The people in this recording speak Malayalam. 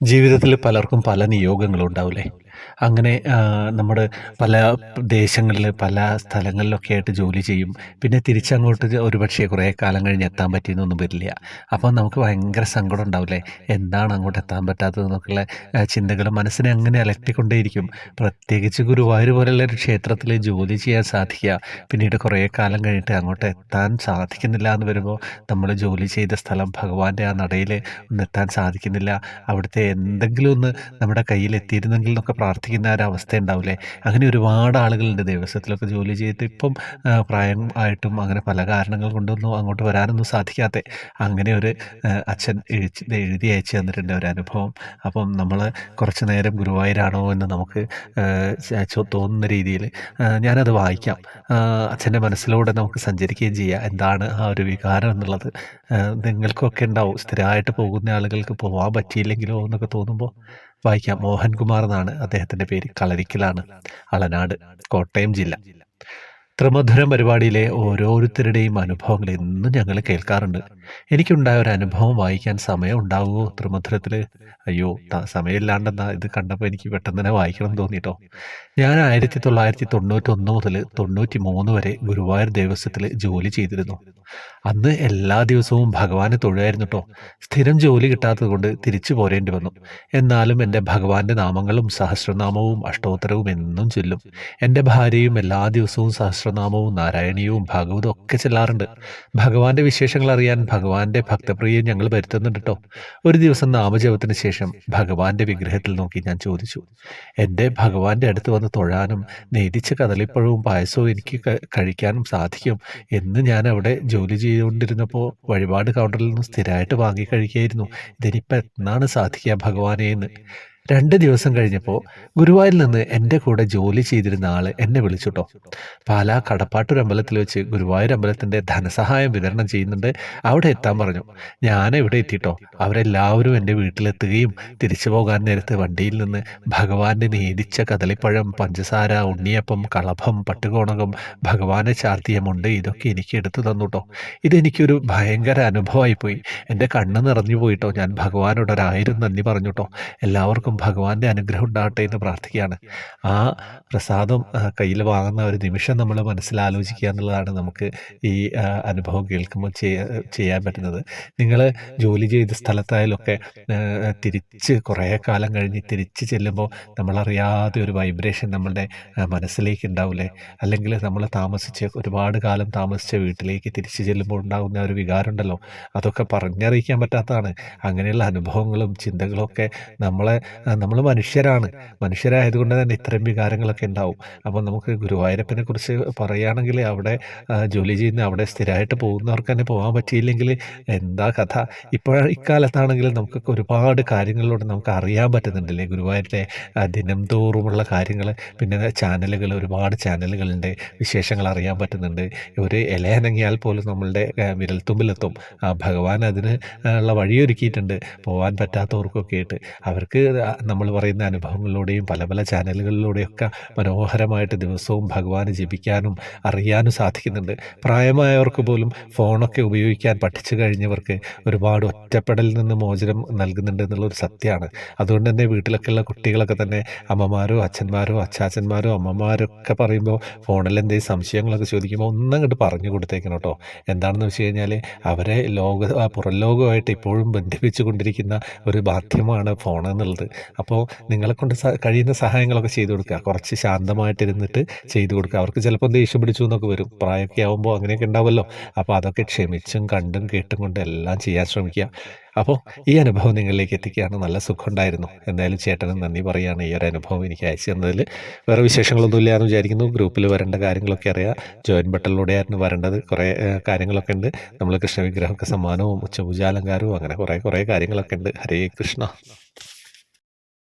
ജീവിതത്തിൽ പലർക്കും പല നിയോഗങ്ങളും ഉണ്ടാവില്ലേ അങ്ങനെ നമ്മുടെ പല ദേശങ്ങളിൽ പല സ്ഥലങ്ങളിലൊക്കെ ആയിട്ട് ജോലി ചെയ്യും. പിന്നെ തിരിച്ചങ്ങോട്ട് ഒരുപക്ഷെ കുറേ കാലം കഴിഞ്ഞ് എത്താൻ പറ്റിയെന്നൊന്നും വരില്ല. അപ്പോൾ നമുക്ക് ഭയങ്കര സങ്കടം ഉണ്ടാവില്ലേ? എന്താണ് അങ്ങോട്ട് എത്താൻ പറ്റാത്തത് എന്നൊക്കെയുള്ള ചിന്തകൾ മനസ്സിനെ അങ്ങനെ അലട്ടിക്കൊണ്ടേയിരിക്കും. പ്രത്യേകിച്ച് ഗുരുവായൂർ പോലുള്ള ഒരു ക്ഷേത്രത്തിൽ ജോലി ചെയ്യാൻ സാധിക്കുക. പിന്നീട് കുറേ കാലം കഴിഞ്ഞിട്ട് അങ്ങോട്ട് എത്താൻ സാധിക്കുന്നില്ല എന്ന് വരുമ്പോൾ നമ്മൾ ജോലി ചെയ്ത സ്ഥലം ഭഗവാന്റെ ആ നടയിൽ ഒന്ന് എത്താൻ സാധിക്കുന്നില്ല. അവിടുത്തെ എന്തെങ്കിലും ഒന്ന് നമ്മുടെ കയ്യിൽ എത്തിയിരുന്നെങ്കിൽ എന്നൊക്കെ പ്രാർത്ഥിക്കുന്ന ഒരവസ്ഥ ഉണ്ടാവില്ലേ അങ്ങനെ ഒരുപാട് ആളുകളുണ്ട് ദേവസ്വത്തിലൊക്കെ ജോലി ചെയ്തിട്ട് ഇപ്പം പ്രായം ആയിട്ടും അങ്ങനെ പല കാരണങ്ങൾ കൊണ്ടൊന്നും അങ്ങോട്ട് വരാനൊന്നും സാധിക്കാത്ത. അങ്ങനെ ഒരു അച്ഛൻ എഴുതി എഴുതി അയച്ചു തന്നിട്ടുണ്ട് ഒരു അനുഭവം അപ്പം നമ്മൾ കുറച്ച് നേരം ഗുരുവായൂരാണോ എന്ന് നമുക്ക് തോന്നുന്ന രീതിയിൽ ഞാനത് വായിക്കാം. അച്ഛന്റെ മനസ്സിലൂടെ നമുക്ക് സഞ്ചരിക്കുകയും ചെയ്യാം. എന്താണ് ആ ഒരു വികാരം എന്നുള്ളത്? നിങ്ങൾക്കൊക്കെ ഉണ്ടാവും. സ്ഥിരമായിട്ട് പോകുന്ന ആളുകൾക്ക് പോകാൻ പറ്റിയില്ലെങ്കിലോ എന്നൊക്കെ തോന്നുമ്പോൾ. വായിക്കാം. മോഹൻകുമാർ എന്നാണ് അദ്ദേഹത്തിന്റെ പേര്. കളരിക്കലാണ്. അളനാട് കോട്ടയം ജില്ല. ത്രിമധുരം പരിപാടിയിലെ ഓരോരുത്തരുടെയും അനുഭവങ്ങൾ എന്നും ഞങ്ങൾ കേൾക്കാറുണ്ട്. എനിക്കുണ്ടായ ഒരു അനുഭവം വായിക്കാൻ സമയം ഉണ്ടാവുമോ? ത്രിമധുരത്തിൽ അയ്യോ സമയമില്ലാണ്ടെന്നാ ഇത് കണ്ടപ്പോൾ എനിക്ക് പെട്ടെന്ന് തന്നെ വായിക്കണം തോന്നിട്ടോ? ഞാൻ ആയിരത്തി തൊള്ളായിരത്തി തൊണ്ണൂറ്റൊന്ന് മുതൽ തൊണ്ണൂറ്റി മൂന്ന് വരെ ഗുരുവായൂർ ദേവസ്വത്തിൽ ജോലി ചെയ്തിരുന്നു. അന്ന് എല്ലാ ദിവസവും ഭഗവാനെ തൊഴുമായിരുന്നു കേട്ടോ സ്ഥിരം ജോലി കിട്ടാത്തത് കൊണ്ട് തിരിച്ചു പോരേണ്ടി വന്നു. എന്നാലും എന്റെ ഭഗവാന്റെ നാമങ്ങളും സഹസ്രനാമവും അഷ്ടോത്തരവും എന്നും ചൊല്ലും. എന്റെ ഭാര്യയും എല്ലാ ദിവസവും സഹസ്രനാമവും നാരായണീയവും ഭാഗവതവും ഒക്കെ ചെല്ലാറുണ്ട്. ഭഗവാന്റെ വിശേഷങ്ങൾ അറിയാൻ ഭഗവാന്റെ ഭക്തപ്രിയെ ഞങ്ങൾ വരുത്തുന്നുണ്ട് കേട്ടോ ഒരു ദിവസം നാമജപത്തിന് ശേഷം ഭഗവാന്റെ വിഗ്രഹത്തിൽ നോക്കി ഞാൻ ചോദിച്ചു. എന്റെ ഭഗവാന്റെ അടുത്ത് വന്ന് തൊഴാനും നെയ്തിച്ച കദളിപ്പഴവും പായസവും എനിക്ക് കഴിക്കാനും സാധിക്കും എന്ന് ഞാൻ അവിടെ ജോലി ചെയ്തുകൊണ്ടിരുന്നപ്പോൾ വഴിപാട് കൗണ്ടറിൽ നിന്ന് സ്ഥിരമായിട്ട് വാങ്ങി കഴിക്കുകയായിരുന്നു. ഇതിനിപ്പോൾ എന്നാണ് സാധിക്കുക ഭഗവാനെ എന്ന്. രണ്ട് ദിവസം കഴിഞ്ഞപ്പോൾ ഗുരുവായൂരിൽ നിന്ന് എന്റെ കൂടെ ജോലി ചെയ്തിരുന്ന ആൾ എന്നെ വിളിച്ചുട്ടോ. പാലാ കടപ്പാട്ടൂർ അമ്പലത്തിൽ വെച്ച് ഗുരുവായൂർ അമ്പലത്തിന്റെ ധനസഹായം വിതരണം ചെയ്യുന്നുണ്ട്. അവിടെ എത്താൻ പറഞ്ഞു. ഞാൻ ഇവിടെ എത്തിയിട്ടോ അവരെല്ലാവരും എന്റെ വീട്ടിലെത്തുകയും തിരിച്ചു പോകാൻ നേരത്ത് വണ്ടിയിൽ നിന്ന് ഭഗവാന്റെ നേരിച്ച കദളിപ്പഴം പഞ്ചസാര ഉണ്ണിയപ്പം കളഭം പട്ടുകോണകം ഭഗവാനെ ചാർത്തിയ മുണ്ട് ഇതൊക്കെ എനിക്ക് എടുത്തു തന്നുട്ടോ. ഇതെനിക്കൊരു ഭയങ്കര അനുഭവമായിപ്പോയി. എന്റെ കണ്ണ് നിറഞ്ഞു പോയിട്ടോ. ഞാൻ ഭഗവാനോട് ഒരായിരം നന്ദി പറഞ്ഞുട്ടോ. എല്ലാവർക്കും ഭഗവാന്റെ അനുഗ്രഹം ഉണ്ടാകട്ടെ എന്ന് പ്രാർത്ഥിക്കുകയാണ്. ആ പ്രസാദം കയ്യിൽ വാങ്ങുന്ന ഒരു നിമിഷം നമ്മൾ മനസ്സിലാലോചിക്കുക എന്നുള്ളതാണ് നമുക്ക് ഈ അനുഭവം കേൾക്കുമ്പോൾ ചെയ്യാൻ പറ്റുന്നത്. നിങ്ങൾ ജോലി ചെയ്ത സ്ഥലത്തായാലൊക്കെ തിരിച്ച് കുറേ കാലം കഴിഞ്ഞ് തിരിച്ച് ചെല്ലുമ്പോൾ നമ്മളറിയാതെ ഒരു വൈബ്രേഷൻ നമ്മളുടെ മനസ്സിലേക്ക് ഉണ്ടാവില്ലേ? അല്ലെങ്കിൽ നമ്മൾ താമസിച്ച് ഒരുപാട് കാലം താമസിച്ച വീട്ടിലേക്ക് തിരിച്ചു ചെല്ലുമ്പോൾ ഉണ്ടാകുന്ന ഒരു വികാരം ഉണ്ടല്ലോ അതൊക്കെ പറഞ്ഞറിയിക്കാൻ പറ്റാത്തതാണ്. അങ്ങനെയുള്ള അനുഭവങ്ങളും ചിന്തകളും ഒക്കെ നമ്മളെ നമ്മൾ മനുഷ്യരാണ്. മനുഷ്യരായതുകൊണ്ട് തന്നെ ഇത്തരം വികാരങ്ങളൊക്കെ ഉണ്ടാവും. അപ്പോൾ നമുക്ക് ഗുരുവായൂരപ്പനെ കുറിച്ച് പറയുകയാണെങ്കിൽ അവിടെ ജോലി ചെയ്യുന്ന അവിടെ സ്ഥിരമായിട്ട് പോകുന്നവർക്ക് തന്നെ പോകാൻ പറ്റിയില്ലെങ്കിൽ എന്താ കഥ? ഇപ്പോൾ ഇക്കാലത്താണെങ്കിൽ നമുക്കൊക്കെ ഒരുപാട് കാര്യങ്ങളിലൂടെ നമുക്ക് അറിയാൻ പറ്റുന്നുണ്ടല്ലേ? ഗുരുവായൂരിലെ ദിനം തോറുമുള്ള കാര്യങ്ങൾ പിന്നെ ചാനലുകൾ ഒരുപാട് ചാനലുകളുണ്ട് വിശേഷങ്ങൾ അറിയാൻ പറ്റുന്നുണ്ട്. ഒരു ഇലയനങ്ങിയാൽ പോലും നമ്മളുടെ വിരൽത്തുമ്പിലെത്തും. ഭഗവാൻ അതിന് ഉള്ള വഴിയൊരുക്കിയിട്ടുണ്ട്. പോകാൻ പറ്റാത്തവർക്കൊക്കെ ആയിട്ട് അവർക്ക് നമ്മൾ പറയുന്ന അനുഭവങ്ങളിലൂടെയും പല പല ചാനലുകളിലൂടെയൊക്കെ മനോഹരമായിട്ട് ദിവസവും ഭഗവാനെ ജപിക്കാനും അറിയാനും സാധിക്കുന്നുണ്ട്. പ്രായമായവർക്ക് പോലും ഫോണൊക്കെ ഉപയോഗിക്കാൻ പഠിച്ചു കഴിഞ്ഞവർക്ക് ഒരുപാട് ഒറ്റപ്പെടലിൽ നിന്ന് മോചനം നൽകുന്നുണ്ട് എന്നുള്ളൊരു സത്യമാണ്. അതുകൊണ്ട് തന്നെ വീട്ടിലൊക്കെയുള്ള കുട്ടികളൊക്കെ തന്നെ അമ്മമാരോ അച്ഛന്മാരോ അച്ചാച്ചന്മാരോ അമ്മമാരൊക്കെ പറയുമ്പോൾ ഫോണിൽ എന്തെങ്കിലും സംശയങ്ങളൊക്കെ ചോദിക്കുമ്പോൾ ഒന്നും അങ്ങോട്ട് പറഞ്ഞു കൊടുത്തേക്കണം കേട്ടോ. എന്താണെന്ന് വെച്ച് കഴിഞ്ഞാൽ അവരെ ലോക പുറം ലോകമായിട്ട് ഇപ്പോഴും ബന്ധിപ്പിച്ചു കൊണ്ടിരിക്കുന്ന ഒരു മാധ്യമമാണ് ഫോൺ എന്നുള്ളത് അപ്പോൾ നിങ്ങളെ കൊണ്ട് കഴിയുന്ന സഹായങ്ങളൊക്കെ ചെയ്തു കൊടുക്കുക. കുറച്ച് ശാന്തമായിട്ടിരുന്നിട്ട് ചെയ്തു കൊടുക്കുക. അവർക്ക് ചിലപ്പോൾ ദേഷ്യം പിടിച്ചു എന്നൊക്കെ വരും. പ്രായമൊക്കെ ആകുമ്പോൾ അങ്ങനെയൊക്കെ ഉണ്ടാവുമല്ലോ. അപ്പോൾ അതൊക്കെ ക്ഷമിച്ചും കണ്ടും കേട്ടും കൊണ്ട് എല്ലാം ചെയ്യാൻ ശ്രമിക്കുക. അപ്പോൾ ഈ അനുഭവം നിങ്ങളിലേക്ക് എത്തിക്കുകയാണ്. നല്ല സുഖമുണ്ടായിരുന്നു. എന്തായാലും ചേട്ടനും നന്ദി പറയുകയാണ്. ഈ ഒരു അനുഭവം എനിക്ക് അയച്ചു തന്നതിൽ. വേറെ വിശേഷങ്ങളൊന്നും ഇല്ല എന്ന് വിചാരിക്കുന്നു. ഗ്രൂപ്പിൽ വരേണ്ട കാര്യങ്ങളൊക്കെ അറിയാം. ജോയിൻ ബട്ടണിലൂടെയായിരുന്നു വരേണ്ടത്. കുറേ കാര്യങ്ങളൊക്കെ ഉണ്ട്. നമ്മൾ കൃഷ്ണവിഗ്രഹമൊക്കെ സമ്മാനവും ഉച്ചപൂജാലങ്കാരവും അങ്ങനെ കുറേ കുറേ കാര്യങ്ങളൊക്കെ ഉണ്ട്. ഹരേ കൃഷ്ണ.